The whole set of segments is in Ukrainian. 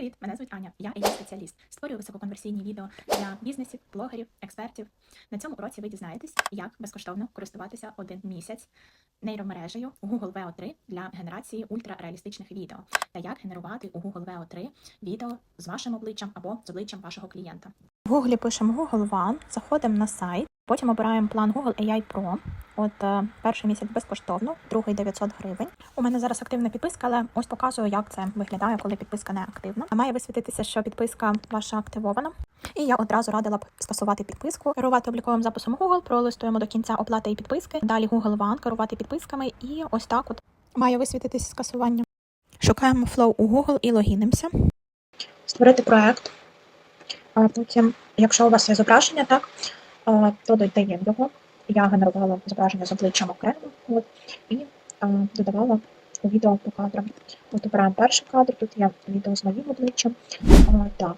Привіт, мене звуть Аня. Я ai спеціаліст. Створюю висококонверсійні відео для бізнесів, блогерів, експертів. На цьому уроці ви дізнаєтесь, як безкоштовно користуватися один місяць нейромережею Google VO3 для генерації ультрареалістичних відео та як генерувати у Google VO3 відео з вашим обличчям або з обличчям вашого клієнта. В Google пишемо Google One, заходимо на сайт, потім обираємо план Google AI Pro. От е, перший місяць безкоштовно, другий 900 гривень. У мене зараз активна підписка, але ось показую, як це виглядає, коли підписка не активна. Має висвітитися, що підписка ваша активована. І я одразу радила б скасувати підписку, керувати обліковим записом Google, пролистуємо до кінця оплати і підписки. Далі Google One, керувати підписками, і ось так от має висвітитися скасування. Шукаємо Flow у Google і логінимося. Створити проект. А потім, якщо у вас є зображення, так, то додаємо його. Я генерувала зображення з обличчям окремо от, і а, додавала відео по кадрам. От обираємо перший кадр, тут є відео з моїм обличчям. А, так.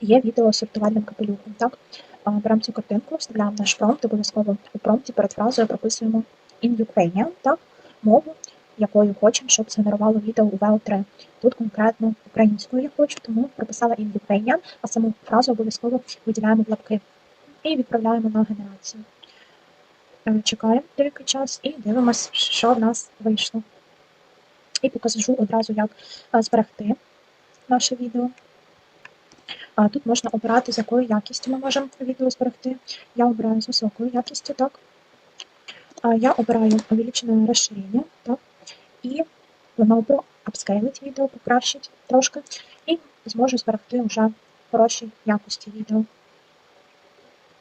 Є відео з сортувальним капелюхом. Так? А, беремо цю картинку, вставляємо наш промпт, обов'язково у промпті перед фразою прописуємо in Ukrainian, так? мову, якою хочемо, щоб згенерувало відео у VO3. Тут конкретно українською я хочу, тому прописала in Ukrainian, а саму фразу обов'язково виділяємо в лапки і відправляємо на генерацію. Е, Чекаємо деякий час і дивимося, що в нас вийшло. І покажу одразу, як е, зберегти наше відео. Тут можна обирати, з якою якістю ми можемо відео зберегти. Я обираю з високою якістю, так. Я обираю увеличене розширення, так. І воно про апскейлить відео, покращить трошки, і зможу зберегти вже хорошій якості відео.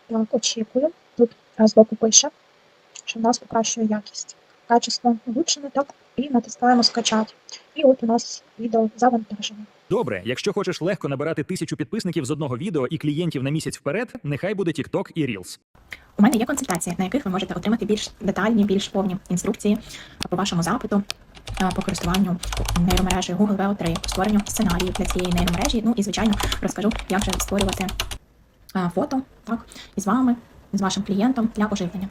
Так, очікую. Тут е, збоку пише, що в нас покращує якість. Качество влучене, так, і натискаємо скачати. І от у нас відео завантажено. Добре, якщо хочеш легко набирати тисячу підписників з одного відео і клієнтів на місяць вперед, нехай буде TikTok і Reels. У мене є консультації, на яких ви можете отримати більш детальні, більш повні інструкції по вашому запиту, по користуванню нейромережею Google VO3, створенню сценаріїв для цієї нейромережі. Ну і звичайно розкажу, як же створювати фото так, із вами, з вашим клієнтом для оживлення.